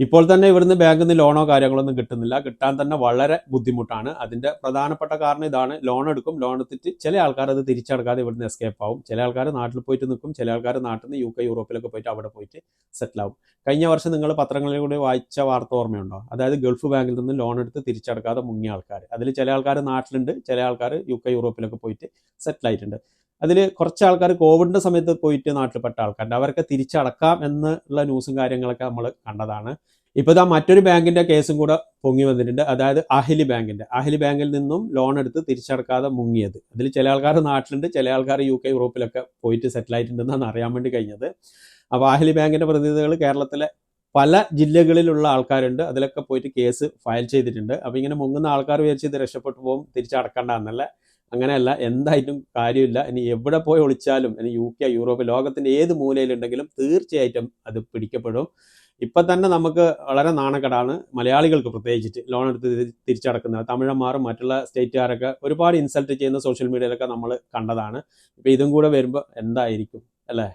ഇപ്പോൾ തന്നെ ഇവിടുന്ന് ബാങ്കിൽ നിന്ന് ലോണോ കാര്യങ്ങളൊന്നും കിട്ടുന്നില്ല. കിട്ടാൻ തന്നെ വളരെ ബുദ്ധിമുട്ടാണ്. അതിന്റെ പ്രധാനപ്പെട്ട കാരണം ഇതാണ്. ലോൺ എടുക്കും. ലോൺ എടുത്തിട്ട് ചില ആൾക്കാർ അത് തിരിച്ചടക്കാതെ ഇവിടുന്ന് എസ്കേപ്പ് ആവും. ചില ആൾക്കാർ നാട്ടിൽ പോയിട്ട് നിൽക്കും. ചില ആൾക്കാർ നാട്ടിൽ നിന്ന് യു കെ യൂറോപ്പിലൊക്കെ പോയിട്ട് അവിടെ പോയിട്ട് സെറ്റിൽ ആവും. കഴിഞ്ഞ വർഷം നിങ്ങൾ പത്രങ്ങളിൽ കൂടി വായിച്ച വാർത്ത ഓർമ്മയുണ്ടോ? അതായത് ഗൾഫ് ബാങ്കിൽ നിന്ന് ലോൺ എടുത്ത് തിരിച്ചടക്കാതെ മുങ്ങിയ ആൾക്കാർ. അതിൽ ചില ആൾക്കാർ നാട്ടിലുണ്ട്. ചില ആൾക്കാർ യു കെ യൂറോപ്പിലൊക്കെ പോയിട്ട് സെറ്റിൽ ആയിട്ടുണ്ട്. അതിൽ കുറച്ച് ആൾക്കാർ കോവിഡിന്റെ സമയത്ത് പോയിട്ട് നാട്ടിൽപ്പെട്ട ആൾക്കാരുണ്ട്. അവരൊക്കെ തിരിച്ചടക്കാം എന്നുള്ള ന്യൂസും കാര്യങ്ങളൊക്കെ നമ്മൾ കണ്ടതാണ്. ഇപ്പോൾ ഇതാ മറ്റൊരു ബാങ്കിന്റെ കേസും കൂടെ പൊങ്ങി വന്നിട്ടുണ്ട്. അതായത് അഹിലി ബാങ്കിന്റെ. അഹിലി ബാങ്കിൽ നിന്നും ലോൺ എടുത്ത് തിരിച്ചടക്കാതെ മുങ്ങിയത്. അതിൽ ചില ആൾക്കാർ നാട്ടിലുണ്ട് ചില ആൾക്കാർ യു കെ യൂറോപ്പിലൊക്കെ പോയിട്ട് സെറ്റിൽ ആയിട്ടുണ്ടെന്നാണ് അറിയാൻ വേണ്ടി കഴിഞ്ഞത്. അപ്പോൾ അഹിലി ബാങ്കിന്റെ പ്രതിനിധികൾ കേരളത്തിലെ പല ജില്ലകളിലുള്ള ആൾക്കാരുണ്ട്. അതിലൊക്കെ പോയിട്ട് കേസ് ഫയൽ ചെയ്തിട്ടുണ്ട്. അപ്പോൾ ഇങ്ങനെ മുങ്ങുന്ന ആൾക്കാർ വിചാരിച്ച് ഇത് രക്ഷപ്പെട്ടു പോകും തിരിച്ചടക്കണ്ട എന്നല്ല. അങ്ങനെയല്ല എന്തായിട്ടും കാര്യമില്ല. ഇനി എവിടെ പോയി ഒളിച്ചാലും ഇനി യു കെ യൂറോപ്പ് ലോകത്തിന്റെ ഏത് മൂലയിലുണ്ടെങ്കിലും തീർച്ചയായിട്ടും അത് പിടിക്കപ്പെടും. ഇപ്പൊ തന്നെ നമുക്ക് വളരെ നാണക്കേടാണ് മലയാളികൾക്ക് പ്രത്യേകിച്ചിട്ട് ലോൺ എടുത്ത് തിരി- തിരിച്ചടക്കുന്നത്. തമിഴന്മാരും മറ്റുള്ള സ്റ്റേറ്റുകാരൊക്കെ ഒരുപാട് ഇൻസൾട്ട് ചെയ്യുന്ന സോഷ്യൽ മീഡിയയിലൊക്കെ നമ്മൾ കണ്ടതാണ്. ഇപ്പൊ ഇതും കൂടെ വരുമ്പോൾ എന്തായിരിക്കും അല്ലേ?